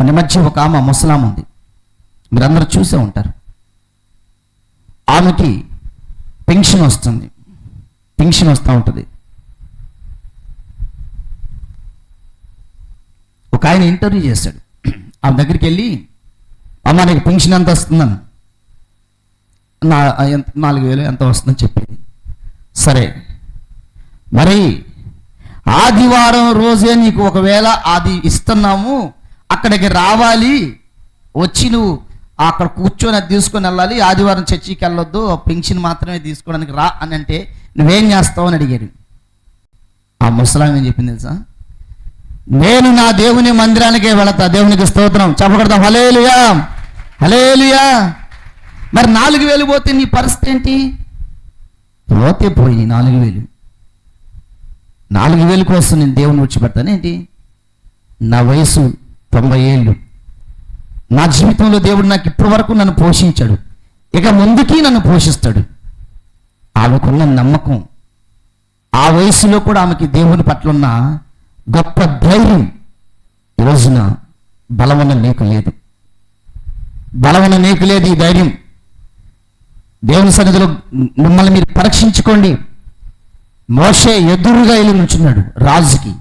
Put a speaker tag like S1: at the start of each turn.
S1: మన మధ్య ఒక ఆమె ముసలాం ఉంది. మీరందరూ చూసే ఉంటారు. ఆమెకి పెన్షన్ వస్తుంది. పెన్షన్ వస్తూ ఉంటుంది. ఒక ఆయన ఇంటర్వ్యూ చేశాడు. ఆమె దగ్గరికి వెళ్ళి అమ్మ నీకు పెన్షన్ ఎంత వస్తుందని? నా ఎంత- నాలుగు వేలు ఎంత వస్తుందని చెప్పింది. సరే మరి ఆదివారం రోజే నీకు ఒకవేళ అది ఇస్తున్నాము అక్కడికి రావాలి. వచ్చి నువ్వు అక్కడ కూర్చొని అది తీసుకొని వెళ్ళాలి. ఆదివారం చర్చికి వెళ్ళొద్దు. పెన్షన్ మాత్రమే తీసుకోవడానికి రా అని అంటే నువ్వేం చేస్తావు అని అడిగాడు. ఆ ముసలాం ఏం చెప్పింది తెలుసా? నేను నా దేవుని మందిరానికే వెళతా. దేవునికి స్తోత్రం. చెప్పకూడదాం హలేలుయా హలేలుయా మరి నాలుగు వేలు పోతే నీ పరిస్థితి ఏంటి? పోతే పోయి నాలుగు వేలు. నాలుగు వేలు కోసం నేను దేవుని విడిచిపెడతాను. ఏంటి? నా వయసు తొంభై ఏళ్ళు. నా జీవితంలో దేవుడు నాకు ఇప్పటి వరకు నన్ను పోషించాడు. ఇక ముందుకి నన్ను పోషిస్తాడు. ఆమెకున్న నమ్మకం. ఆ వయసులో కూడా ఆమెకి దేవుని పట్ల ఉన్న గొప్ప ధైర్యం ఈ రోజున బలమైన నీకు లేదు. బలమున్న నీకు లేదు ఈ ధైర్యం. దేవుని సన్నిధిలో మిమ్మల్ని మీరు పరీక్షించుకోండి. మోషే ఎదురుగా వెళ్ళి నుంచున్నాడు రాజుకి.